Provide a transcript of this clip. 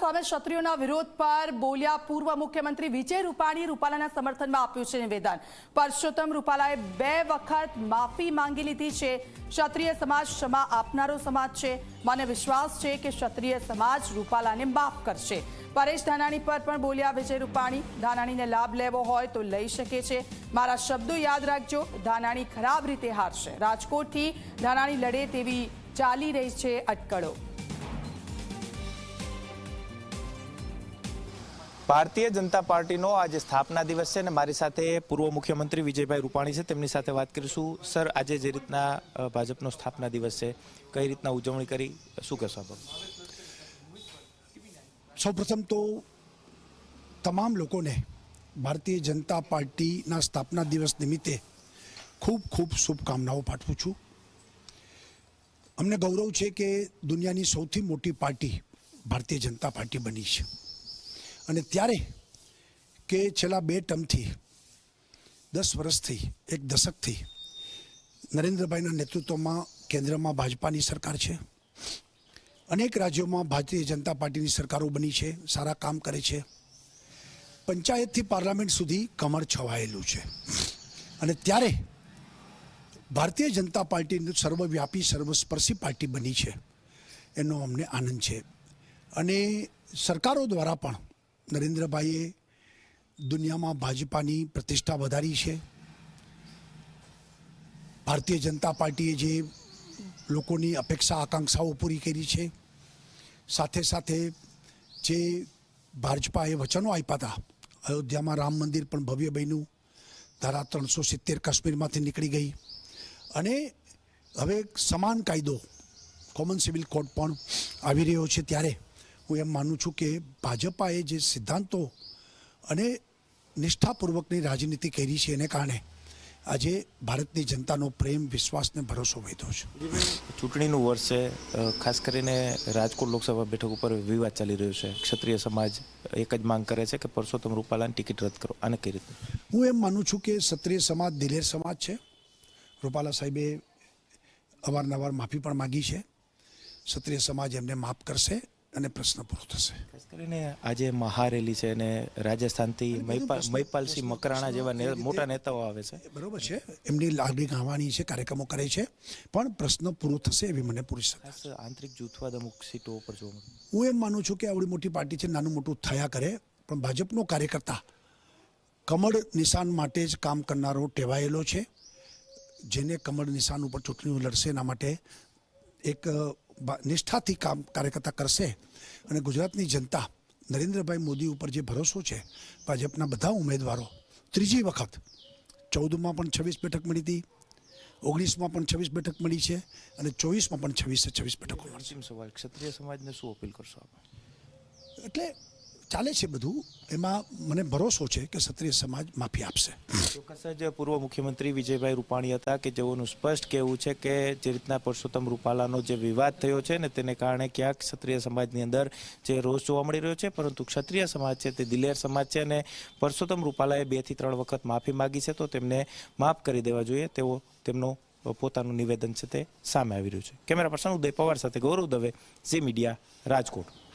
સામે ક્ષત્રિયોના વિરોધ પર બોલ્યા પૂર્વ મુખ્યમંત્રી વિજય રૂપાણી રૂપાલાના સમર્થનમાં આપ્યું છે નિવેદન. પરસોત્તમ રૂપાલાએ બે વખત માફી માંગી લીધી છે. ક્ષત્રિય સમાજ ક્ષમા આપનારો સમાજ છે. મને વિશ્વાસ છે કે ક્ષત્રિય સમાજ રૂપાલાને માફ કરશે. પરેશ ધાનાણી પર પણ બોલ્યા વિજય રૂપાણી, ધાનાણીને લાભ લેવો હોય તો લઈ શકે છે. મારા શબ્દો યાદ રાખજો. ધાનાણી ખરાબ રીતે હારશે. રાજકોટથી ધાનાણી લડે તેવી ચાલી રહી છે અટકળો. ભારતીય જનતા પાર્ટીનો આજે સ્થાપના દિવસ છે અને મારી સાથે પૂર્વ મુખ્યમંત્રી વિજયભાઈ રૂપાણી છે. તેમની સાથે વાત કરીશું. સર, આજે જે રીતના ભાજપનો સ્થાપના દિવસ છે, કઈ રીતના ઉજવણી કરી? શું કહેશો આપ? સૌપ્રથમ તો તમામ લોકોને ભારતીય જનતા પાર્ટીના સ્થાપના દિવસ નિમિત્તે ખૂબ ખૂબ શુભકામનાઓ પાઠવું છું. અમને ગૌરવ છે કે દુનિયાની સૌથી મોટી પાર્ટી ભારતીય જનતા પાર્ટી બની છે. અને ત્યારે કે છેલ્લા બે ટર્મથી, દસ વર્ષથી, એક દશકથી નરેન્દ્રભાઈના નેતૃત્વમાં કેન્દ્રમાં ભાજપાની સરકાર છે. અનેક રાજ્યોમાં ભારતીય જનતા પાર્ટીની સરકારો બની છે, સારા કામ કરે છે. પંચાયતથી પાર્લામેન્ટ સુધી કમર છવાયેલું છે. અને ત્યારે ભારતીય જનતા પાર્ટીનું સર્વવ્યાપી, સર્વસ્પર્શી પાર્ટી બની છે. એનો અમને આનંદ છે. અને સરકારો દ્વારા પણ નરેન્દ્રભાઈએ દુનિયામાં ભાજપાની પ્રતિષ્ઠા વધારી છે. ભારતીય જનતા પાર્ટીએ જે લોકોની અપેક્ષા આકાંક્ષાઓ પૂરી કરી છે, સાથે સાથે જે ભાજપાએ વચનો આપ્યા હતા, અયોધ્યામાં રામ મંદિર પણ ભવ્ય બન્યું, ધારા ત્રણસો સિત્તેર કાશ્મીરમાંથી નીકળી ગઈ અને હવે સમાન કાયદો કોમન સિવિલ કોડ પણ આવી રહ્યો છે ત્યારે. હું એમ માનું છું કે ભાજપાએ જે સિદ્ધાંતો અને નિષ્ઠાપૂર્વકની રાજનીતિ કરી છે એને કારણે આજે ભારતની જનતાનો પ્રેમ વિશ્વાસ ને ભરોસો વધ્યો છે. ચૂંટણીનું વર્ષ છે ખાસ કરીને રાજકોટ લોકસભા બેઠક ઉપર વિવાદ ચાલી રહ્યો છે. ક્ષત્રિય સમાજ એક જ માંગ કરે છે કે પરસોત્તમ રૂપાલાની ટિકિટ રદ કરો. આને કઈ રીતે? હું એમ માનું છું કે ક્ષત્રિય સમાજ દિલેર સમાજ છે. રૂપાલા સાહેબે અવારનવાર માફી પણ માગી છે. ક્ષત્રિય સમાજ એમને માફ કરશે. અને પ્રશ્ન પૂરો થશે ખાસ કરીને આજે મહારેલી છે અને રાજસ્થાનથી મહિપાલ મહિપાલસિંહ મકરાણા જેવા મોટા નેતાઓ આવે છે. બરોબર છે. એમની લાગણી ગાવાની છે કાર્યક્રમો કરે છે. પણ પ્રશ્ન પૂરો થશે એવી મને પૂરી શકાય આંતરિક જૂથવાદ અમુક સીટો ઉપર જોવા હું એમ માનું છું કે આવડી મોટી પાર્ટી છે નાનું મોટું થયા કરે પણ ભાજપનો કાર્યકર્તા કમળ નિશાન માટે જ કામ કરનારો ટેવાયેલો છે. જેને કમળ નિશાન ઉપર ચૂંટણીઓ લડશે એના માટે એક નિષ્ઠાથી કામ કાર્યકર્તા કરશે. અને ગુજરાતની જનતા નરેન્દ્રભાઈ મોદી ઉપર જે ભરોસો છે ભાજપના બધા ઉમેદવારો ત્રીજી વખત ચૌદમાં પણ છવ્વીસ બેઠક મળી હતી ઓગણીસમાં પણ છવ્વીસ બેઠક મળી છે અને ચોવીસમાં પણ છવ્વીસે છવ્વીસ બેઠકો મળશે સવાલ ક્ષત્રિય સમાજને શું અપીલ કરશો આપ? એટલે ચાલે છે બધું, એમાં મને ભરોસો છે કે ક્ષત્રિય સમાજ માફી આપશે. ચોક્કસ જ પૂર્વ મુખ્યમંત્રી વિજયભાઈ રૂપાણી હતા કે જેઓનું સ્પષ્ટ કહેવું છે કે જે રીતના પરસોત્તમ રૂપાલાનો જે વિવાદ થયો છે ને તેને કારણે ક્યાંક ક્ષત્રિય સમાજની અંદર જે રોષ જોવા મળી રહ્યો છે, પરંતુ ક્ષત્રિય સમાજ છે, તે દિલેર સમાજ છે અને પરસોત્તમ રૂપાલાએ બેથી ત્રણ વખત માફી માગી છે, તો તેમને માફ કરી દેવા જોઈએ. તેઓ તેમનો પોતાનું નિવેદન છે તે સામે આવી રહ્યું છે. કેમેરા પર્સન ઉદય પવાર સાથે ગૌરવ દવે, ઝી મીડિયા રાજકોટ.